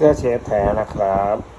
เพื่อเชฟแทนนะครับ